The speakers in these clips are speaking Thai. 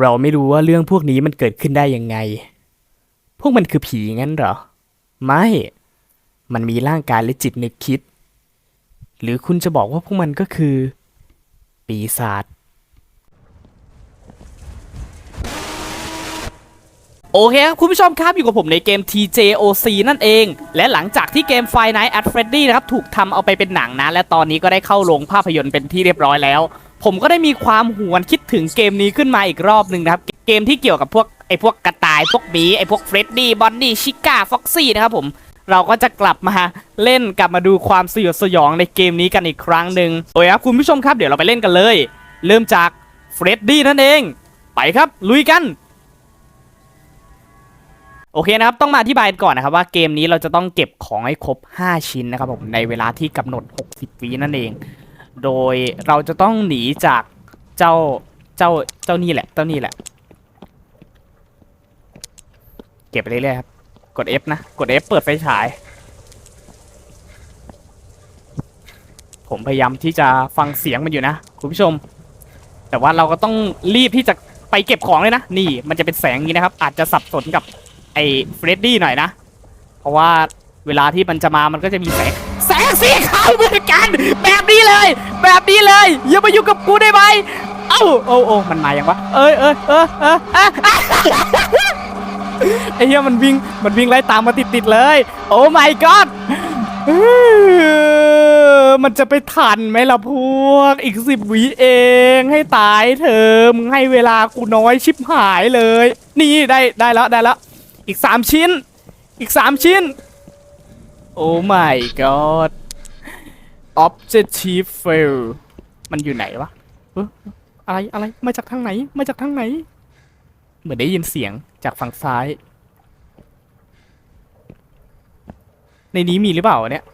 เราไม่รู้ว่าเรื่องพวกนี้มันเกิดขึ้นได้ยังไง พวกมันคือผีงั้นเหรอ ไม่ มันมีร่างกายและจิตนึกคิด หรือคุณจะบอกว่าพวกมันก็คือ ปีศาจ โอเคครับคุณผู้ชมครับอยู่กับผมในเกม TJOC นั่นเอง และหลังจากที่เกม Five Nights at Freddy นะครับ ถูกทำเอาไปเป็นหนังนะ และตอนนี้ก็ได้เข้าโรงภาพยนตร์เป็นที่เรียบร้อยแล้ว ผมก็ได้มีความหวนคิดถึงเกมนี้ขึ้นมาอีกรอบหนึ่งนะครับ เกมที่เกี่ยวกับพวกไอ้พวกกระต่ายพวกหมีไอ้พวกเฟรดดี้บอนนี่ชิก้าฟ็อกซี่นะครับผมเราก็จะกลับมาเล่นกลับมาดูความสยดสยองในเกมนี้กันอีกครั้งหนึ่งโอ้ยครับคุณผู้ชมครับเดี๋ยวเราไปเล่นกันเลย เริ่มจากเฟรดดี้นั่นเอง ไปครับลุยกันโอเคนะครับ ต้องมาอธิบายก่อนนะครับว่าเกมนี้เราจะต้องเก็บของให้ครบ 5 ชิ้นนะครับผมในเวลาที่กำหนด 60 วินั่นเอง โดยเราจะต้องหนีจากเจ้าเจ้าเจ้านี่แหละ เจ้านี่แหละ เก็บไปเรื่อยๆครับ กด F นะ กด F เปิดไฟฉาย ผมพยายามที่จะฟังเสียงมันอยู่นะ คุณผู้ชม แต่ว่าเราก็ต้องรีบที่จะไปเก็บของเลยนะ นี่มันจะเป็นแสงนี้นะครับ อาจจะสับสนกับไอ้เฟรดดี้หน่อยนะ เพราะว่าเวลาที่มันจะมามันก็จะมีแสง แสงสีขาวเหมือนกัน แบบนี้เลย แบบนี้เลย อย่ามายุ่กับกูได้ไหมเอ้าโอ้โอ้มันมาอยังวะ เอ้ยเอ้ยเออเอออะอะไอ้เหี้ยมันวิ่งมันวิ่งไล่ตามมาติดๆเลย โอ้ my god มันจะไปทันไหมล่ะพวก อีกสิบวิเองให้ตายเถอะมึงให้เวลากูน้อยชิบหายเลย นี่ได้ได้แล้วได้แล้ว อีกสามชิ้น อีกสามชิ้น โอ้ my god objective fail มันอยู่ไหนวะเอ้ออะไรอะไรมาจากทางไหน มาจากทางไหน เหมือนได้ยินเสียงจากฝั่งซ้าย ในนี้มีหรือเปล่าเนี่ย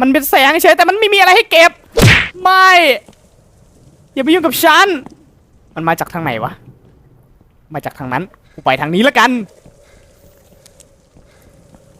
มันเป็นแสงเฉยแต่มันไม่มีอะไรให้เก็บ ไม่ อย่าไปยุ่งกับฉัน มันมาจากทางไหนวะ มาจากทางนั้น กูไปทางนี้แล้วกัน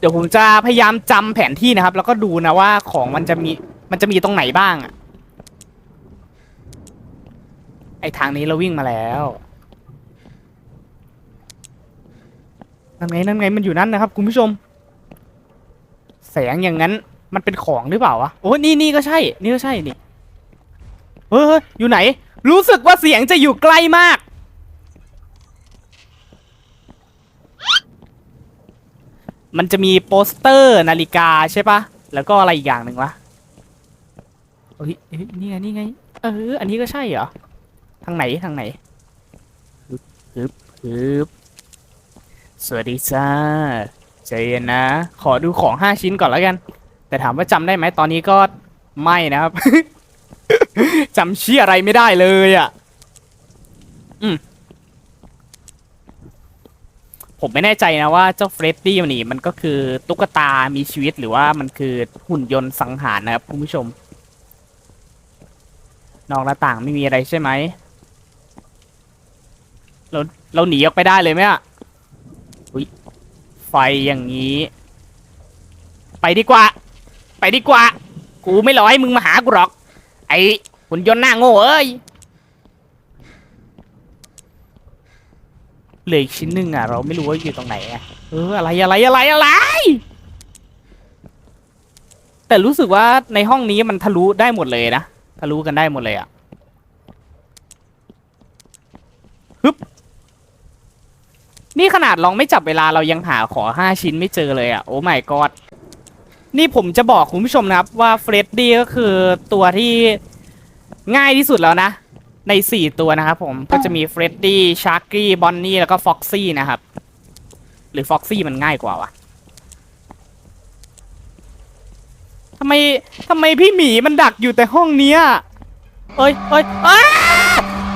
เดี๋ยวผมจะพยายามจำแผนที่นะครับ แล้วก็ดูนะว่าของมันจะมีมันจะมีตรงไหนบ้างอะไอทางนี้เราวิ่งมาแล้วนั่นไงนั่นไงมันอยู่นั่นนะครับคุณผู้ชม แสงอย่างนั้นมันเป็นของหรือเปล่าวะโอ้นี่นี่ก็ใช่ นี่ก็ใช่นี่เฮ้ยเฮ้ยอยู่ไหน รู้สึกว่าเสียงจะอยู่ใกล้มาก มันจะมีโปสเตอร์นาฬิกาใช่ปะแล้วก็อะไรอีกอย่างหนึ่งวะเฮ้ยเฮ้ยนี่ไงนี่ไง เออ อันนี้ก็ใช่เหรอ ทางไหนทางไหนฮึบฮึบฮึบสวัสดีจ้าใจเย็นนะ ขอดูของห้าชิ้นก่อนแล้วกัน แต่ถามว่าจำได้ไหมตอนนี้ก็ไม่นะครับ จำชี้อะไรไม่ได้เลยอะ อืม ผมไม่แน่ใจนะว่าเจ้าเฟรดดี้มันนี่มันก็คือตุ๊กตามีชีวิตหรือว่ามันคือหุ่นยนต์สังหารนะครับคุณผู้ชม นอกหน้าต่างไม่มีอะไรใช่ไหมเราเราหนีออกไปได้เลยไหมอะอุ้ยไฟอย่างนี้ ไปดีกว่า ไปดีกว่า กูไม่รอให้มึงมาหากูหรอก ไอหุ่นยนต์หน้าโง่เอ้ย เหลืออีกชิ้นหนึ่งอะ เราไม่รู้ว่าอยู่ตรงไหนอะเอออะไรอะไรอะไรอะไร แต่รู้สึกว่าในห้องนี้มันทะลุได้หมดเลยนะทะลุกันได้หมดเลยอะฮึปนี่ขนาดลองไม่จับเวลาเรายังหาขอห้าชิ้นไม่เจอเลยอะโอ้ my god นี่ผมจะบอกคุณผู้ชมนะครับว่าเฟรดดี้ก็คือตัวที่ง่ายที่สุดแล้วนะ ใน 4 ตัวนะครับผมก็จะมีเฟรดดี้ชาร์กี้บอนนี่แล้วก็ฟ็อกซี่นะครับ หรือฟ็อกซี่มันง่ายกว่าวะทำไมทำไมพี่หมีมันดักอยู่แต่ห้องเนี้ยเอ้ยเอ้ยอ้า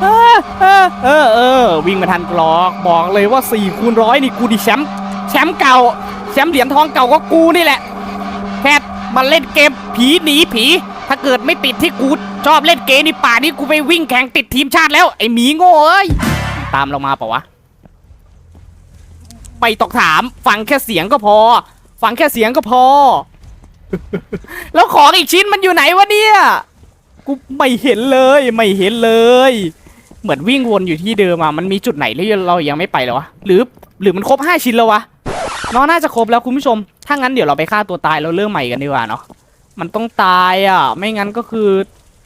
เออเออเออเออวิ่งมาทันกรอกบอกเลยว่า4คูณร้อยนี่กูดิแชมป์แชมป์เก่า แชมป์เหรียญทองเก่าก็กูนี่แหละ แค่มาเล่นเกมผีหนีผี ถ้าเกิดไม่ติดที่กูชอบเล่นเกมนี่ป่านี้กูไปวิ่งแข่งติดทีมชาติแล้ว ไอ้หมีโง่เอ้ยตามเรามาเปล่าวะไม่ต้องถาม ฟังแค่เสียงก็พอ ฟังแค่เสียงก็พอ แล้วของอีกชิ้นมันอยู่ไหนวะเนี่ยกูไม่เห็นเลยไม่เห็นเลย เหมือนวิ่งวนอยู่ที่เดิมอะมันมีจุดไหนที่เรายังไม่ไปเลยวะหรือ หรือมันครบห้าชิ้นแล้ววะเนาะน่าจะครบแล้วคุณผู้ชม ถ้างั้นเดี๋ยวเราไปฆ่าตัวตายแล้วเริ่มใหม่กันดีกว่าเนาะ มันต้องตายอะ ไม่งั้นก็คือ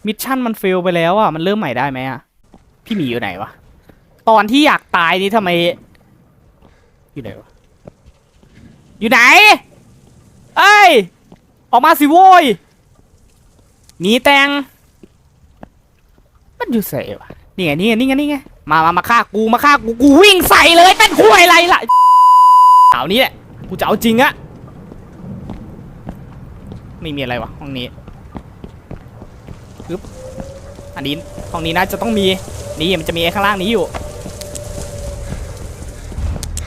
มิชชั่นมันเฟลไปแล้วอะ มันเริ่มใหม่ได้ไหมอะ พี่หมีอยู่ไหนวะ ตอนที่อยากตายนี่ทำไม อยู่ไหนวะ อยู่ไหน เอ้ย ออกมาสิโว้ย หนีแตง มันอยู่ใส่วะ นี่ไง นี่ไง นี่ไง นี่ไง มามามาฆ่ากู มาฆ่ากู กูวิ่งใส่เลย เป็นคุยอะไรล่ะ เอานี้แหละ กูจะเอาจริงอะ ไม่มีอะไรวะห้องนี้ปึ๊บอันนี้ห้องนี้น่าจะต้องมีนี่มันจะมีไอ้ข้างล่างนี้อยู่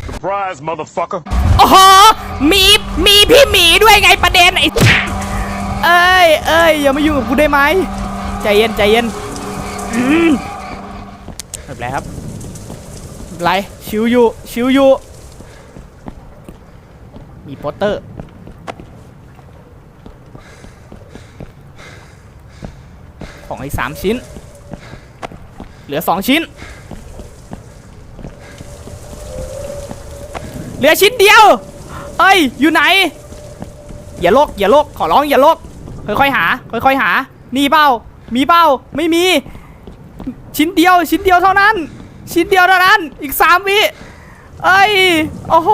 Surprise, motherfucker. โอ้โหมีมีพี่หมีด้วยไงประเด็นไอ้เอ้ยเอ้ยอย่ามายุ่งกับกูได้ไหมใจเย็นใจเย็นอืมไม่เป็นไรครับไม่เป็นไรชิวอยู่ชิวอยู่มีโปสเตอร์ ของอีกสามชิ้น เหลือสองชิ้น เหลือชิ้นเดียว เอ้ย อยู่ไหน อย่าโลกอย่าโลกขอร้องอย่าโลกค่อยๆหา ค่อยๆหา นี่เป้า มีเป้า ไม่มี ชิ้นเดียว ชิ้นเดียวเท่านั้น ชิ้นเดียวเท่านั้น อีกสามวิ เอ้ย โอ้โห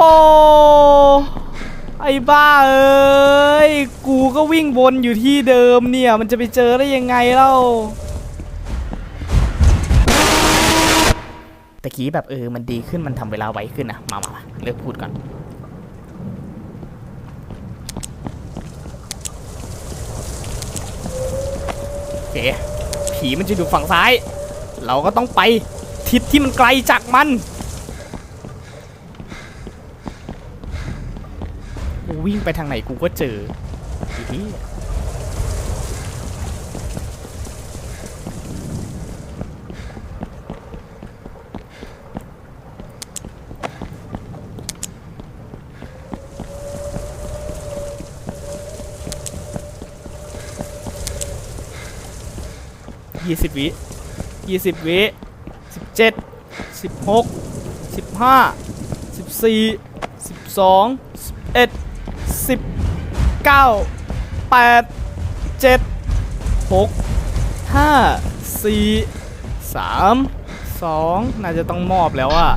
ไอ้บ้าเอ้ย กูก็วิ่งวนอยู่ที่เดิมเนี่ย มันจะไปเจอได้ยังไงเล่าตะกี้แบบเออ มันดีขึ้น มันทำเวลาไวขึ้นนะมามามาเลิกพูดก่อน โอเค ผีมันจะอยู่ฝั่งซ้าย เราก็ต้องไปทิศที่มันไกลจากมัน วิ่งไปทางไหนกูก็เจอไอ้เหี้ยี่สิบวิยี่สิบวิสิบเจ็ดสิบหกสิบห้าสิบสี่สิบสองสิบเอ็ด สิบเก้าแปดเจ็ดหกห้าสี่สามสองน่าจะต้องมอบแล้วอะ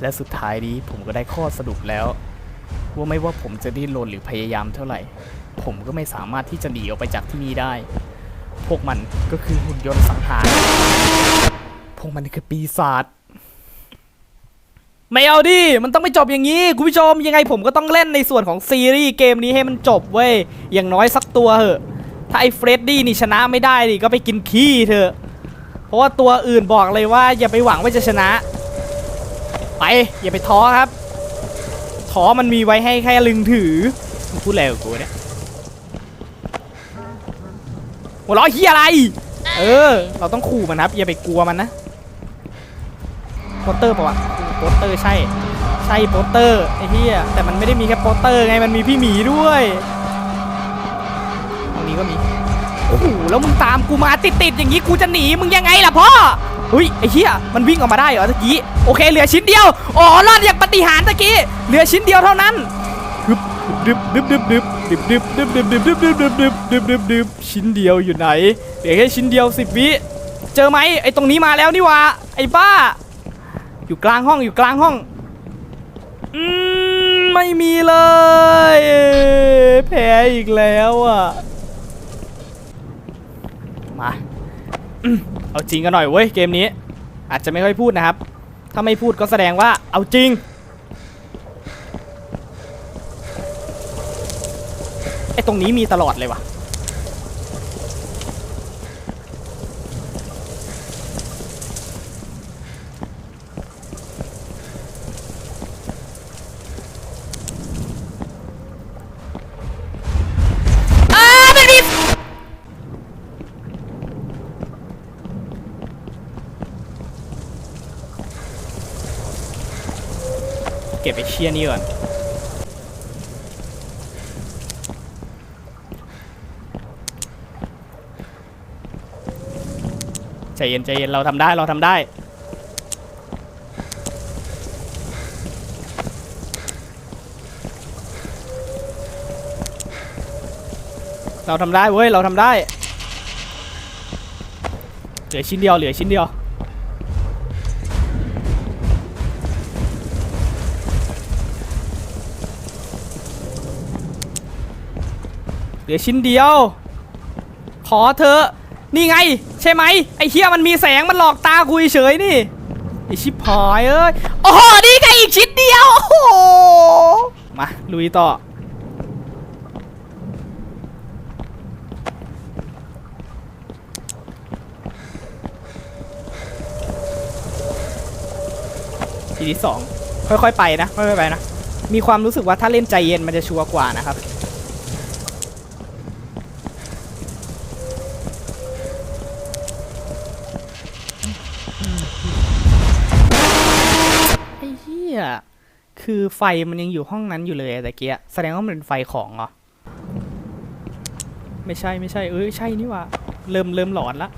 และสุดท้ายนี้ผมก็ได้ข้อสรุปแล้ว ว่าไม่ว่าผมจะดิ้นรนหรือพยายามเท่าไหร่ ผมก็ไม่สามารถที่จะหนีออกไปจากที่นี่ได้ พวกมันก็คือหุ่นยนต์สังหาร วกมันคือปีศาจไม่เอาดิ มันต้องไม่จบอย่างนี้ คุณผู้ชมยังไงผมก็ต้องเล่นในส่วนของซีรีส์เกมนี้ให้มันจบเว้ย อย่างน้อยสักตัวเหอะ ถ้าไอ้เฟรดดี้นี่ชนะไม่ได้ดิก็ไปกินขี้เถอะ เพราะว่าตัวอื่นบอกเลยว่าอย่าไปหวังว่าจะชนะ ไป อย่าไปท้อครับ ท้อมันมีไว้ให้แค่ลึงถือพูดอะไรกับกูเนี่ยหัวเราะเฮียอะไร เออ เราต้องขู่มันครับอย่าไปกลัวมันนะ โปสเตอร์ปะวะโปสเตอร์ใช่ ใช่โปสเตอร์ไอ้เฮียแต่มันไม่ได้มีแค่โปสเตอร์ไงมันมีพี่หมีด้วยตรงนี้ก็มีโอ้โหแล้วมึงตามกูมาติดๆอย่างนี้กูจะหนีมึงยังไงล่ะพ่ออุ้ยไอ้เหี้ยมันวิ่งออกมาได้เหรอตะกี้โอเคเหลือชิ้นเดียวอ๋อรอดอย่างปฏิหารตะกี้เหลือชิ้นเดียวเท่านั้นดึบดึบดึบดึบดึบดึบดึบดึบดึบดึบดึบดึบดึบดึบดึบดึบชิ้นเดียวอยู่ไหนเหลือแค่ชิ้นเดียวสิบวิเจอไหมไอ้ตรงนี้มาแล้วนี่วะไอ้บ้า อยู่กลางห้องอยู่กลางห้องอืมไม่มีเลยแพ้อีกแล้วอะมาเอาจริงกันหน่อยเว้ยเกมนี้ อาจจะไม่ค่อยพูดนะครับ ถ้าไม่พูดก็แสดงว่าเอาจริงไอ้ตรงนี้มีตลอดเลยวะ บไอ้เชี่ยนี่ก่อน ใจเย็นใจเย็นเราทำได้เราทำได้ เราทำได้เว้ย เราทำได้ เหลือชิ้นเดียวเหลือชิ้นเดียว ลือชิ้นเดียว ขอเธอ นี่ไง ใช่ไหมไอ้เฮียมันมีแสงมันหลอกตาคุยเฉยนี่ไอชิบหายเอ้ยโอ้โหนี่ไงอีกชิ้นเดียวโอ้โหมาลุยต่อทีที่สองค่อยๆไปนะค่อยๆไปนะมีความรู้สึกว่าถ้าเล่นใจเย็นมันจะชัวร์กว่านะครับ คือไฟมันยังอยู่ห้องนั้นอยู่เลยอะแต่เกียแสดงว่ามันเป็นไฟของเหรอ ไม่ใช่ไม่ใช่ เอ้ยใช่นี่ว่า เริ่มเริ่มหลอนละ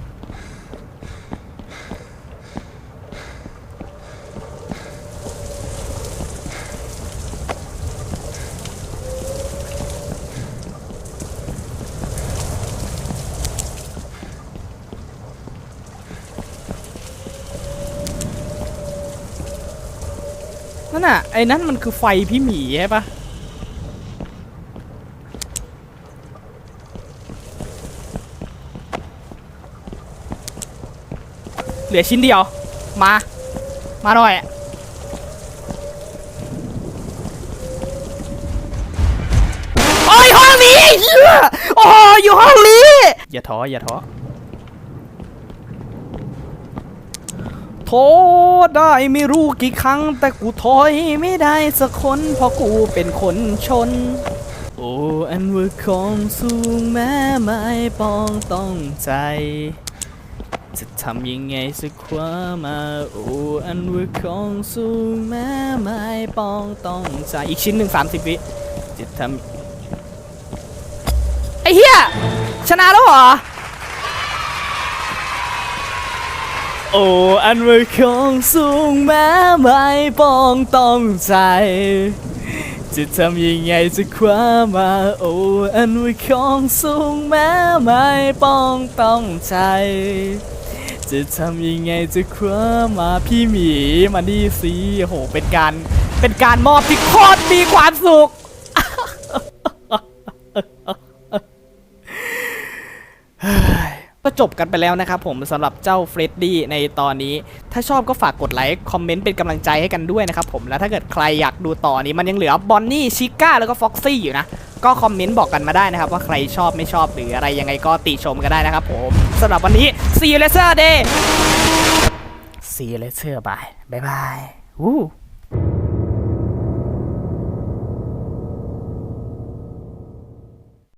นั่นน่ะไอ้นั่นมันคือไฟพี่หมีใช่ปะเหลือชิ้นเดียว มา มาหน่อยโอ้ยห้องนี้ไอ้เหี้ยโอ้ยอยู่ห้องนี้ อย่าท้ออย่าท้อ โทษได้ไม่รู้กี่ครั้ง แต่กูถอยไม่ได้สักคนเพราะกูเป็นคนชน โอ้อันว่าของสูงแม้ไม่ปองต้องใจ จะทำยังไงสักคว้ามาโอ้อันว่าของสูงแม้ไม่ปองต้องใจอีกชิ้นหนึ่งสามสิบวิจะทำไอ้เหี้ยชนะแล้วเหรอ โอ้อันว่าของสูงแม้ไม่ปองต้องใจ จะทำยังไงจะคว้ามาโอ้อันว่าของสูงแม้ไม่ปองต้องใจ จะทำยังไงจะคว้ามาพี่หมีมานี่สิโหเป็นการเป็นการมอบที่โคตรมีความสุข ก็จบกันไปแล้วนะครับผมสำหรับเจ้าเฟรดดี้ในตอนนี้ ถ้าชอบก็ฝากกดไลค์คอมเมนต์เป็นกำลังใจให้กันด้วยนะครับผมแล้วถ้าเกิดใครอยากดูต่อนี้มันยังเหลือบอนนี่ชิก้าแล้วก็ฟ็อกซี่อยู่นะก็คอมเมนต์บอกกันมาได้นะครับ ว่าใครชอบไม่ชอบหรืออะไรยังไงก็ติชมกันได้นะครับผมสำหรับวันนี้ see you later day see you later bye bye bye วู้